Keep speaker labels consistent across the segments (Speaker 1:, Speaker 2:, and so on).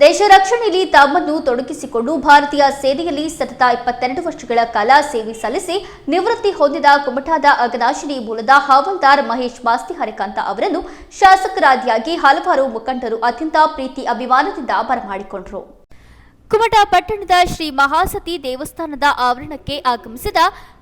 Speaker 1: ದೇಶ ರಕ್ಷಣೆಯಲ್ಲಿ ತಮ್ಮನ್ನು ತೊಡಗಿಸಿಕೊಂಡು ಭಾರತೀಯ ಸೇನೆಯಲ್ಲಿ ಸತತ ಇಪ್ಪತ್ತೆರಡು ವರ್ಷಗಳ ಕಾಲ ಸೇವೆ ಸಲ್ಲಿಸಿ ನಿವೃತ್ತಿ ಹೊಂದಿದ ಕುಮಟಾದ ಅಗನಾಶಿನಿ ಮೂಲದ ಹವಾಲ್ದಾರ್ ಮಹೇಶ್ ಮಾಸ್ತಿ ಹರಿಕಾಂತ ಅವರನ್ನು ಶಾಸಕರಾದಿಯಾಗಿ ಹಲವಾರು ಮುಖಂಡರು ಅತ್ಯಂತ ಪ್ರೀತಿ ಅಭಿಮಾನದಿಂದ ಬರಮಾಡಿಕೊಂಡರು. ಕುಮಟಾ ಪಟ್ಟಣದ ಶ್ರೀ ಮಹಾಸತಿ ದೇವಸ್ಥಾನದ ಆವರಣಕ್ಕೆ ಆಗಮಿಸಿದ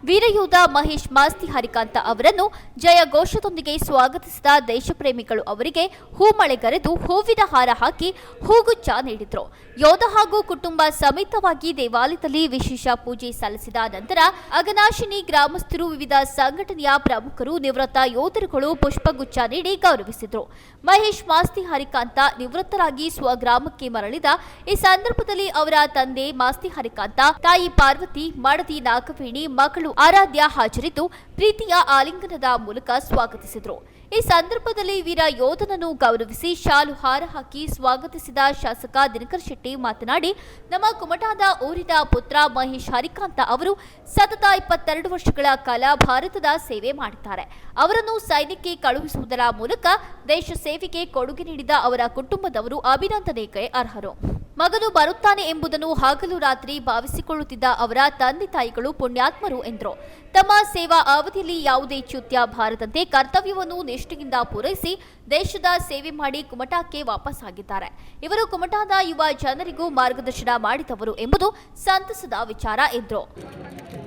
Speaker 1: ವೀರಯೋಧ ಮಹೇಶ್ ಮಾಸ್ತಿ ಹರಿಕಾಂತ ಅವರನ್ನು ಜಯ ಘೋಷದೊಂದಿಗೆ ಸ್ವಾಗತಿಸಿದ ದೇಶಪ್ರೇಮಿಗಳು ಅವರಿಗೆ ಹೂಮಳೆಗರೆದು ಹೂವಿನ ಹಾರ ಹಾಕಿ ಹೂಗುಚ್ಛ ನೀಡಿದರು. ಯೋಧ ಹಾಗೂ ಕುಟುಂಬ ಸಮೇತವಾಗಿ ದೇವಾಲಯದಲ್ಲಿ ವಿಶೇಷ ಪೂಜೆ ಸಲ್ಲಿಸಿದ ನಂತರ ಅಗನಾಶಿನಿ ಗ್ರಾಮಸ್ಥರು ವಿವಿಧ ಸಂಘಟನೆಯ ಪ್ರಮುಖರು ನಿವೃತ್ತ ಯೋಧರುಗಳು ಪುಷ್ಪಗುಚ್ಛ ನೀಡಿ ಗೌರವಿಸಿದರು. ಮಹೇಶ್ ಮಾಸ್ತಿ ಹರಿಕಾಂತ ನಿವೃತ್ತರಾಗಿ ಸ್ವಗ್ರಾಮಕ್ಕೆ ಮರಳಿದ ಈ ಸಂದರ್ಭದಲ್ಲಿ ಅವರ ತಂದೆ ಮಾಸ್ತಿ ಹರಿಕಾಂತ, ತಾಯಿ ಪಾರ್ವತಿ, ಮಡದಿ ನಾಗವೇಣಿ, ಮಗಳು ಆರಾಧ್ಯ ಹಾಜರಿದ್ದು ಪ್ರೀತಿಯ ಆಲಿಂಗನದ ಮೂಲಕ ಸ್ವಾಗತಿಸಿದರು. ಈ ಸಂದರ್ಭದಲ್ಲಿ ವೀರ ಯೋಧನನ್ನು ಗೌರವಿಸಿ ಶಾಲು ಹಾರ ಹಾಕಿ ಸ್ವಾಗತಿಸಿದ ಶಾಸಕ ದಿನಕರ್ ಶೆಟ್ಟಿ ಮಾತನಾಡಿ, ನಮ್ಮ ಕುಮಟಾದ ಊರಿನ ಪುತ್ರ ಮಹೇಶ್ ಹರಿಕಾಂತ ಅವರು ಸತತ ಇಪ್ಪತ್ತೆರಡು ವರ್ಷಗಳ ಕಾಲ ಭಾರತದ ಸೇವೆ ಮಾಡಿದ್ದಾರೆ. ಅವರನ್ನು ಸೈನ್ಯಕ್ಕೆ ಕಳುಹಿಸುವುದರ ಮೂಲಕ ದೇಶ ಸೇವೆಗೆ ಕೊಡುಗೆ ನೀಡಿದ ಅವರ ಕುಟುಂಬದವರು ಅಭಿನಂದನೆಗೆ ಅರ್ಹರು. ಮಗನು ಬರುತ್ತಾನೆ ಎಂಬುದನ್ನು ಹಗಲು ರಾತ್ರಿ ಭಾವಿಸಿಕೊಳ್ಳುತ್ತಿದ್ದ ಅವರ ತಂದೆ ತಾಯಿಗಳು ಪುಣ್ಯಾತ್ಮರು ಎಂದರು. ತಮ್ಮ ಸೇವಾ ಅವಧಿಯಲ್ಲಿ ಯಾವುದೇ ಚ್ಯುತ್ಯ ಬಾರದಂತೆ ಕರ್ತವ್ಯವನ್ನು ನಿಷ್ಠೆಯಿಂದ ಪೂರೈಸಿ ದೇಶದ ಸೇವೆ ಮಾಡಿ ಕುಮಟಾಕ್ಕೆ ವಾಪಸ್ಸಾಗಿದ್ದಾರೆ. ಇವರು ಕುಮಟಾದ ಯುವ ಜನರಿಗೂ ಮಾರ್ಗದರ್ಶನ ಮಾಡಿದವರು ಎಂಬುದು ಸಂತಸದ ವಿಚಾರ ಎಂದರು.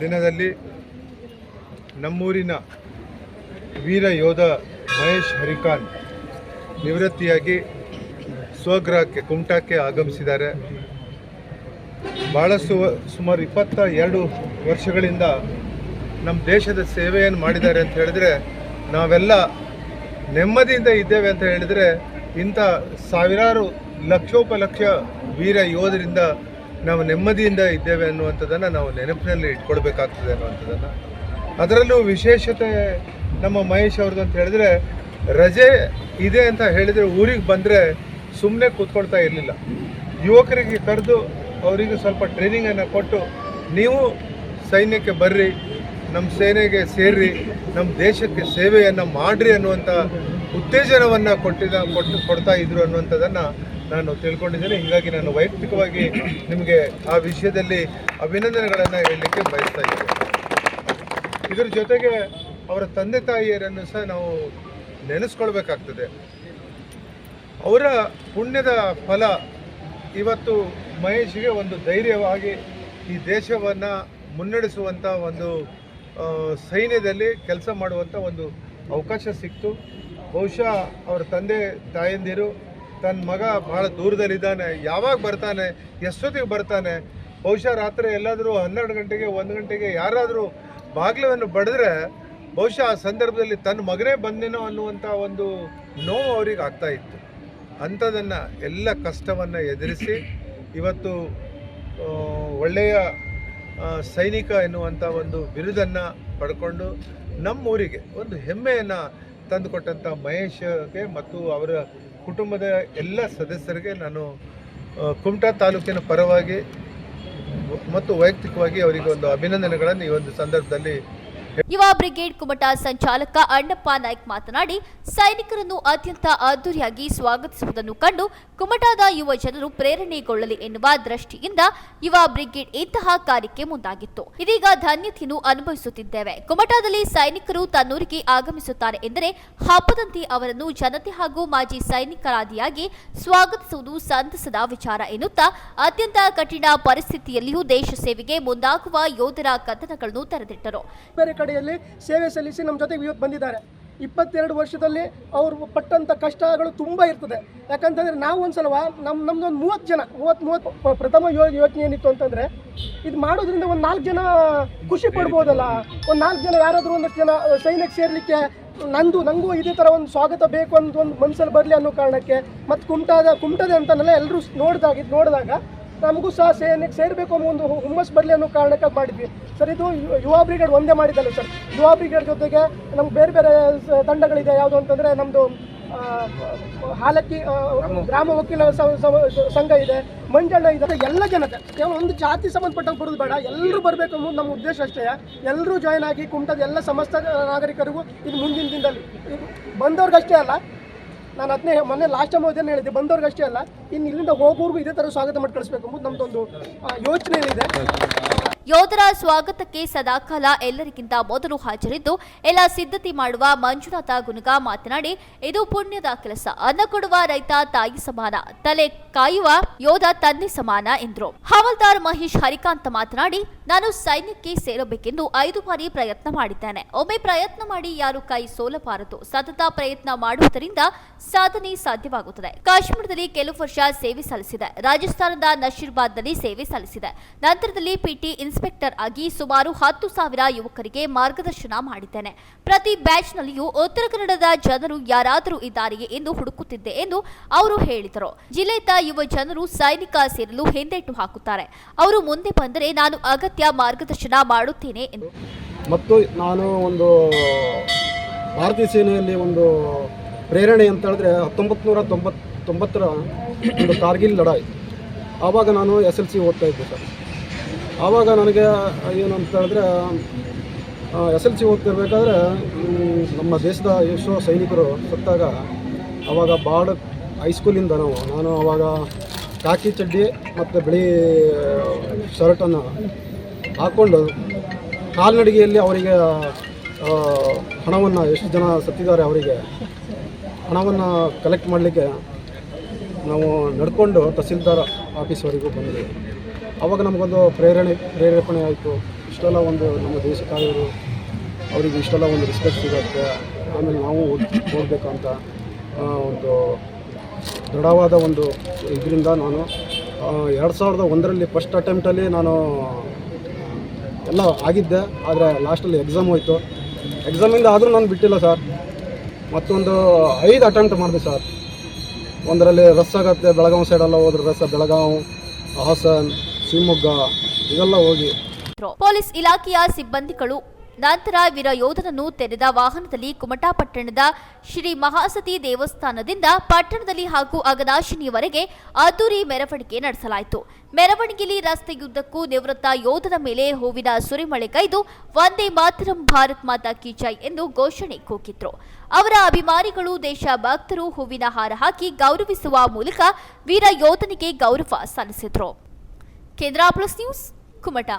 Speaker 2: ದಿನದಲ್ಲಿ ನಮ್ಮೂರಿನ ವೀರ ಯೋಧ ಮಹೇಶ್ ಹರಿಕಾನ್ ನಿವೃತ್ತಿಯಾಗಿ ಸ್ವಗೃಹಕ್ಕೆ ಕುಮಟಾಕ್ಕೆ ಆಗಮಿಸಿದ್ದಾರೆ. ಭಾಳಷ್ಟು ಸುಮಾರು ಇಪ್ಪತ್ತ ಎರಡು ವರ್ಷಗಳಿಂದ ನಮ್ಮ ದೇಶದ ಸೇವೆಯನ್ನು ಮಾಡಿದ್ದಾರೆ ಅಂತ ಹೇಳಿದ್ರೆ, ನಾವೆಲ್ಲ ನೆಮ್ಮದಿಯಿಂದ ಇದ್ದೇವೆ ಅಂತ ಹೇಳಿದರೆ, ಇಂಥ ಸಾವಿರಾರು ಲಕ್ಷೋಪಲಕ್ಷ ವೀರ ಯೋಧರಿಂದ ನಾವು ನೆಮ್ಮದಿಯಿಂದ ಇದ್ದೇವೆ ಅನ್ನುವಂಥದ್ದನ್ನು ನಾವು ನೆನಪಿನಲ್ಲಿ ಇಟ್ಕೊಳ್ಬೇಕಾಗ್ತದೆ ಅನ್ನುವಂಥದ್ದನ್ನು. ಅದರಲ್ಲೂ ವಿಶೇಷತೆ ನಮ್ಮ ಮಹೇಶ್ ಅವ್ರದ್ದು ಅಂತ ಹೇಳಿದ್ರೆ, ರಜೆ ಇದೆ ಅಂತ ಹೇಳಿದರೆ ಊರಿಗೆ ಬಂದರೆ ಸುಮ್ಮನೆ ಕೂತ್ಕೊಳ್ತಾ ಇರಲಿಲ್ಲ. ಯುವಕರಿಗೆ ಕರೆದು ಅವರಿಗೆ ಸ್ವಲ್ಪ ಟ್ರೈನಿಂಗನ್ನು ಕೊಟ್ಟು, ನೀವು ಸೈನ್ಯಕ್ಕೆ ಬರ್ರಿ ನಮ್ಮ ಸೇನೆಗೆ ಸೇರಿ ನಮ್ಮ ದೇಶಕ್ಕೆ ಸೇವೆಯನ್ನು ಮಾಡ್ರಿ ಅನ್ನುವಂಥ ಉತ್ತೇಜನವನ್ನು ಕೊಟ್ಟಿದ ಕೊಟ್ಟು ಕೊಡ್ತಾ ಇದ್ರು ಅನ್ನುವಂಥದ್ದನ್ನು ನಾನು ತಿಳ್ಕೊಂಡಿದ್ದೇನೆ. ಹೀಗಾಗಿ ನಾನು ವೈಯಕ್ತಿಕವಾಗಿ ನಿಮಗೆ ಆ ವಿಷಯದಲ್ಲಿ ಅಭಿನಂದನೆಗಳನ್ನು ಹೇಳಲಿಕ್ಕೆ ಬಯಸ್ತಾ ಇದ್ದೇನೆ. ಇದರ ಜೊತೆಗೆ ಅವರ ತಂದೆ ತಾಯಿಯರನ್ನು ಸಹ ನಾವು ನೆನೆಸ್ಕೊಳ್ಬೇಕಾಗ್ತದೆ. ಅವರ ಪುಣ್ಯದ ಫಲ ಇವತ್ತು ಮಹೇಶ್ಗೆ ಒಂದು ಧೈರ್ಯವಾಗಿ ಈ ದೇಶವನ್ನು ಮುನ್ನಡೆಸುವಂಥ ಒಂದು ಸೈನ್ಯದಲ್ಲಿ ಕೆಲಸ ಮಾಡುವಂಥ ಒಂದು ಅವಕಾಶ ಸಿಕ್ತು. ಬಹುಶಃ ಅವರ ತಂದೆ, ತಾಯಂದಿರು ತನ್ನ ಮಗ ಭಾಳ ದೂರದಲ್ಲಿದ್ದಾನೆ, ಯಾವಾಗ ಬರ್ತಾನೆ, ಎಷ್ಟೊತ್ತಿಗೆ ಬರ್ತಾನೆ, ಬಹುಶಃ ರಾತ್ರಿ ಎಲ್ಲಾದರೂ ಹನ್ನೆರಡು ಗಂಟೆಗೆ, ಒಂದು ಗಂಟೆಗೆ ಯಾರಾದರೂ ಬಾಗಿಲನ್ನು ಬಡಿದ್ರೆ ಬಹುಶಃ ಆ ಸಂದರ್ಭದಲ್ಲಿ ತನ್ನ ಮಗನೇ ಬಂದೇನೋ ಅನ್ನುವಂಥ ಒಂದು ನೋವು ಅವ್ರಿಗೆ ಆಗ್ತಾ ಇತ್ತು. ಅಂಥದನ್ನು ಎಲ್ಲ ಕಷ್ಟವನ್ನು ಎದುರಿಸಿ ಇವತ್ತು ಒಳ್ಳೆಯ ಸೈನಿಕ ಎನ್ನುವಂಥ ಒಂದು ಬಿರುದನ್ನು ಪಡ್ಕೊಂಡು ನಮ್ಮೂರಿಗೆ ಒಂದು ಹೆಮ್ಮೆಯನ್ನು ತಂದುಕೊಟ್ಟಂಥ ಮಹೇಶ್ಗೆ ಮತ್ತು ಅವರ ಕುಟುಂಬದ ಎಲ್ಲ ಸದಸ್ಯರಿಗೆ ನಾನು ಕುಮಟಾ ತಾಲೂಕಿನ ಪರವಾಗಿ ಮತ್ತು ವೈಯಕ್ತಿಕವಾಗಿ ಅವರಿಗೆ ಒಂದು ಅಭಿನಂದನೆಗಳನ್ನು ಈ ಒಂದು ಸಂದರ್ಭದಲ್ಲಿ
Speaker 1: ಯುವ ಬ್ರಿಗೇಡ್ ಕುಮಟಾ ಸಂಚಾಲಕ ಅಣ್ಣಪ್ಪ ನಾಯ್ಕ್ ಮಾತನಾಡಿ, ಸೈನಿಕರನ್ನು ಅತ್ಯಂತ ಅದ್ದೂರಿಯಾಗಿ ಸ್ವಾಗತಿಸುವುದನ್ನು ಕಂಡು ಕುಮಟಾದ ಯುವ ಜನರು ಪ್ರೇರಣೆಗೊಳ್ಳಲಿ ಎನ್ನುವ ದೃಷ್ಟಿಯಿಂದ ಯುವ ಬ್ರಿಗೇಡ್ ಇಂತಹ ಕಾರ್ಯಕ್ಕೆ ಮುಂದಾಗಿತ್ತು. ಇದೀಗ ಧನ್ಯತೆಯನ್ನು ಅನುಭವಿಸುತ್ತಿದ್ದೇವೆ. ಕುಮಟಾದಲ್ಲಿ ಸೈನಿಕರು ತನ್ನೂರಿಗೆ ಆಗಮಿಸುತ್ತಾರೆ ಎಂದರೆ ಹಬ್ಬದಂತೆ ಅವರನ್ನು ಜನತೆ ಹಾಗೂ ಮಾಜಿ ಸೈನಿಕರಾದಿಯಾಗಿ ಸ್ವಾಗತಿಸುವುದು ಸಂತಸದ ವಿಚಾರ ಎನ್ನುತ್ತಾ, ಅತ್ಯಂತ ಕಠಿಣ ಪರಿಸ್ಥಿತಿಯಲ್ಲಿಯೂ ದೇಶ ಸೇವೆಗೆ ಮುಂದಾಗುವ ಯೋಧರ ಕಥನಗಳನ್ನು ತೆರೆದಿಟ್ಟರು.
Speaker 3: ಬೇರೆ ಕಡೆಯಲ್ಲಿ ಸೇವೆ ಸಲ್ಲಿಸಿ ನಮ್ಮ ಜೊತೆಗೆ ಇವತ್ತು ಬಂದಿದ್ದಾರೆ. ಇಪ್ಪತ್ತೆರಡು ವರ್ಷದಲ್ಲಿ ಅವರು ಪಟ್ಟಂಥ ಕಷ್ಟಗಳು ತುಂಬ ಇರ್ತದೆ. ಯಾಕಂತಂದರೆ ನಾವು ಒಂದ್ಸಲ ನಮ್ಮ ನಮ್ದೊಂದು ಮೂವತ್ತು ಜನ, ಮೂವತ್ತು ಮೂವತ್ತು ಪ್ರಥಮ ಯೋ ಯೋಚನೆ ಏನಿತ್ತು ಅಂತಂದರೆ ಇದು ಮಾಡೋದ್ರಿಂದ ಒಂದು ನಾಲ್ಕು ಜನ ಖುಷಿ ಪಡ್ಬೋದಲ್ಲ. ಒಂದು ನಾಲ್ಕು ಜನ ಯಾರಾದರೂ ಒಂದಷ್ಟು ಜನ ಸೈನ್ಯಕ್ಕೆ ಸೇರಲಿಕ್ಕೆ ನಂದು ನನಗೂ ಇದೇ ಥರ ಒಂದು ಸ್ವಾಗತ ಬೇಕು ಅಂತ ಒಂದು ಮನಸ್ಸಲ್ಲಿ ಬರಲಿ ಅನ್ನೋ ಕಾರಣಕ್ಕೆ ಮತ್ತು ಕುಮಟಾದ ಕುಮಟದೆ ಅಂತನೆಲ್ಲ ಎಲ್ಲರೂ ನೋಡಿದಾಗ ಇದು ನೋಡಿದಾಗ ನಮಗೂ ಸಹ ಸೇನೆಗೆ ಸೇರಬೇಕು ಅನ್ನೋ ಒಂದು ಹುಮ್ಮಸ್ ಬರಲಿ ಅನ್ನೋ ಕಾರಣಕ್ಕಾಗಿ ಮಾಡಿದ್ವಿ. ಸರ್, ಇದು ಯುವ ಬ್ರಿಗೇಡ್ ಒಂದೇ ಮಾಡಿದ್ದಲ್ಲ ಸರ್? ಯುವ ಬ್ರಿಗೇಡ್ ಜೊತೆಗೆ ನಮ್ಗೆ ಬೇರೆ ಬೇರೆ ತಂಡಗಳಿದೆ. ಯಾವುದು ಅಂತಂದರೆ ನಮ್ಮದು ಹಾಲಕ್ಕಿ ಗ್ರಾಮ ವಕೀಲ ಸಂಘ ಇದೆ, ಮಂಜಣ್ಣ ಇದೆ ಎಲ್ಲ ಜನತೆ. ಕೇವಲ ಒಂದು ಜಾತಿ ಸಂಬಂಧಪಟ್ಟಂಗೆ ಬರೋದು ಬೇಡ. ಎಲ್ಲರೂ ಬರಬೇಕು ಅನ್ನೋದು ನಮ್ಮ ಉದ್ದೇಶ ಅಷ್ಟೇ. ಎಲ್ಲರೂ ಜಾಯ್ನ್ ಆಗಿ ಕುಮಟದ ಎಲ್ಲ ಸಮಸ್ತ ನಾಗರಿಕರಿಗೂ ಇದು ಮುಂದಿನ ದಿನದಲ್ಲಿ. ಬಂದವ್ರಿಗಷ್ಟೇ ಅಲ್ಲ ನಾನು ಅದನ್ನೇ ಮೊನ್ನೆ ಲಾಸ್ಟ್ ಟೈಮ್ ಹೋದೇನು ಹೇಳಿದ್ದೆ, ಬಂದವ್ರಿಗೆ ಅಷ್ಟೇ ಅಲ್ಲ ಇನ್ನು ಇಲ್ಲಿಂದ ಹೋಗೋರ್ಗು ಇದೇ ಥರ ಸ್ವಾಗತ ಮಾಡಿ ಕಳಿಸ್ಬೇಕು ಎಂಬುದು ನಮ್ಮದೊಂದು ಯೋಚನೆ ಇದೆ
Speaker 1: ಯೋಧರ ಸ್ವಾಗತಕ್ಕೆ ಸದಾಕಾಲ ಎಲ್ಲರಿಗಿಂತ ಮೊದಲು ಹಾಜರಿದ್ದು, ಎಲ್ಲ ಸಿದ್ಧತೆ ಮಾಡುವ ಮಂಜುನಾಥ ಗುನುಗ ಮಾತನಾಡಿ, ಇದು ಪುಣ್ಯದ ಕೆಲಸ. ಅನ್ನ ಕೊಡುವ ರೈತ ತಾಯಿ ಸಮಾನ, ತಲೆ ಕಾಯುವ ಯೋಧ ತಂದೆ ಸಮಾನ ಎಂದರು. ಹವಲ್ದಾರ್ ಮಹೇಶ್ ಹರಿಕಾಂತ್ ಮಾತನಾಡಿ ನಾನು ಸೈನ್ಯಕ್ಕೆ ಸೇರಬೇಕೆಂದು ಐದು ಬಾರಿ ಪ್ರಯತ್ನ ಮಾಡಿದ್ದೇನೆ. ಒಮ್ಮೆ ಪ್ರಯತ್ನ ಮಾಡಿ ಯಾರು ಕೈ ಸೋಲಬಾರದು. ಸತತ ಪ್ರಯತ್ನ ಮಾಡುವುದರಿಂದ ಸಾಧನೆ ಸಾಧ್ಯವಾಗುತ್ತದೆ. ಕಾಶ್ಮೀರದಲ್ಲಿ ಕೆಲವು ವರ್ಷ ಸೇವೆ ಸಲ್ಲಿಸಿದೆ. ರಾಜಸ್ಥಾನದ ನಶೀರ್ಬಾದ್ನಲ್ಲಿ ಸೇವೆ ಸಲ್ಲಿಸಿದೆ. ನಂತರದಲ್ಲಿ ಪಿಟಿ ಇನ್ಸ್ಪೆಕ್ಟರ್ ಆಗಿ ಸುಮಾರು ಹತ್ತು ಸಾವಿರ ಯುವಕರಿಗೆ ಮಾರ್ಗದರ್ಶನ ಮಾಡಿದ್ದೇನೆ. ಪ್ರತಿ ಬ್ಯಾಚ್ನಲ್ಲಿಯೂ ಉತ್ತರ ಕನ್ನಡದ ಜನರು ಯಾರಾದರೂ ಇದ್ದಾರೆಯೇ ಎಂದು ಹುಡುಕುತ್ತಿದ್ದೆ ಎಂದು ಅವರು ಹೇಳಿದರು. ಜಿಲ್ಲೆಯ ಯುವ ಜನರು ಸೈನಿಕ ಸೇರಲು ಹಿಂದೇಟು ಹಾಕುತ್ತಾರೆ. ಅವರು ಮುಂದೆ ಬಂದರೆ ನಾನು ಅಗತ್ಯ ಮಾರ್ಗದರ್ಶನ ಮಾಡುತ್ತೇನೆ ಎಂದು.
Speaker 4: ಮತ್ತು ನಾನು ಒಂದು ಭಾರತೀಯ ಸೇನೆಯಲ್ಲಿ ಒಂದು ಪ್ರೇರಣೆ ಅಂತ ಹೇಳಿದ್ರೆ ಹತ್ತೊಂಬತ್ತು ನೂರ ತೊಂಬತ್ ತೊಂಬತ್ತರ ಒಂದು ಕಾರ್ಗಿಲ್ ಲಡಾಯಿ ಆವಾಗ ನಾನು ಎಸ್ ಎಲ್ ಸಿ ಓದ್ತಾ ಇದ್ದೆ ಸರ್. ಆವಾಗ ನನಗೆ ಏನು ಅಂತ ಹೇಳಿದ್ರೆ ಎಸ್ ಎಲ್ ಸಿ ಓದ್ತಿರ್ಬೇಕಾದ್ರೆ ನಮ್ಮ ದೇಶದ ಎಷ್ಟೋ ಸೈನಿಕರು ಸತ್ತಾಗ ಆವಾಗ ಬಾಡ ಹೈಸ್ಕೂಲಿಂದ ನಾವು, ನಾನು ಆವಾಗ ಕಾಕಿ ಚಡ್ಡಿ ಮತ್ತು ಬಿಳಿ ಶರ್ಟನ್ನು ಹಾಕ್ಕೊಂಡು ಕಾಲ್ನಡಿಗೆಯಲ್ಲಿ ಅವರಿಗೆ ಹಣವನ್ನು ಎಷ್ಟು ಜನ ಸತ್ತಿದ್ದಾರೆ ಅವರಿಗೆ, ಹಣವನ್ನು ಕಲೆಕ್ಟ್ ಮಾಡಲಿಕ್ಕೆ ನಾವು ನಡ್ಕೊಂಡು ತಹಸೀಲ್ದಾರ್ ಆಫೀಸ್ವರೆಗೂ ಬಂದಿದ್ದೀವಿ ಆವಾಗ ನಮಗೊಂದು ಪ್ರೇರಣೆ, ಪ್ರೇರೇಪಣೆ ಆಯಿತು. ಇಷ್ಟೆಲ್ಲ ಒಂದು ನಮ್ಮ ದೇಶಕ್ಕಾಗಿರು ಅವರಿಗೆ ಇಷ್ಟೆಲ್ಲ ಒಂದು ರೆಸ್ಪೆಕ್ಟ್ ಸಿಗುತ್ತೆ. ಆಮೇಲೆ ನಾವು ಹೋಗ್ಬೇಕು ಅಂತ ಒಂದು ದೃಢವಾದ ಒಂದು ಇದರಿಂದ ನಾನು ಎರಡು ಸಾವಿರದ ಒಂದರಲ್ಲಿ ಫಸ್ಟ್ ಅಟೆಂಪ್ಟಲ್ಲಿ ನಾನು ಎಲ್ಲ ಆಗಿದ್ದೆ, ಆದರೆ ಲಾಸ್ಟಲ್ಲಿ ಎಕ್ಸಾಮ್ ಹೋಯಿತು. ಎಕ್ಸಾಮಿಂದ ಆದರೂ ನಾನು ಬಿಟ್ಟಿಲ್ಲ ಸರ್ ಮತ್ತೊಂದು ಐದು ಅಟೆಂಪ್ಟ್ ಮಾಡಿದೆ ಸರ್ ಒಂದರಲ್ಲಿ ರಸ್ ಆಗತ್ತೆ, ಬೆಳಗಾವಿ ಸೈಡೆಲ್ಲ ಹೋದ್ರೆ ರಸ, ಬೆಳಗಾವಿ, ಹಾಸನ್, ಶಿವಮೊಗ್ಗ ಇದೆಲ್ಲ ಹೋಗಿ.
Speaker 1: ಪೊಲೀಸ್ ಇಲಾಖೆಯ ಸಿಬ್ಬಂದಿಗಳು ನಂತರ ವೀರ ಯೋಧನನ್ನು ತೆರೆದ ವಾಹನದಲ್ಲಿ ಕುಮಟಾ ಪಟ್ಟಣದ ಶ್ರೀ ಮಹಾಸತಿ ದೇವಸ್ಥಾನದಿಂದ ಪಟ್ಟಣದಲ್ಲಿ ಹಾಗೂ ಅಗನಾಶಿನಿಯವರೆಗೆ ಅದ್ದೂರಿ ಮೆರವಣಿಗೆ ನಡೆಸಲಾಯಿತು. ಮೆರವಣಿಗೆಯಲ್ಲಿ ರಸ್ತೆಯುದ್ದಕ್ಕೂ ನಿವೃತ್ತ ಯೋಧನ ಮೇಲೆ ಹೂವಿನ ಸುರಿಮಳೆ ಕೈದು ವಂದೇ ಮಾತರಂ ಭಾರತ್ ಮಾತಾ ಕೀಚಾಯ್ ಎಂದು ಘೋಷಣೆ ಕೂಗಿದ್ರು. ಅವರ ಅಭಿಮಾನಿಗಳು ದೇಶ ಭಕ್ತರು ಹೂವಿನ ಹಾರ ಹಾಕಿ ಗೌರವಿಸುವ ಮೂಲಕ ವೀರ ಯೋಧನಿಗೆ ಗೌರವ ಸಲ್ಲಿಸಿದ್ರು. ಕೇಂದ್ರ ಪ್ಲಸ್ ನ್ಯೂಸ್, ಕುಮಟಾ.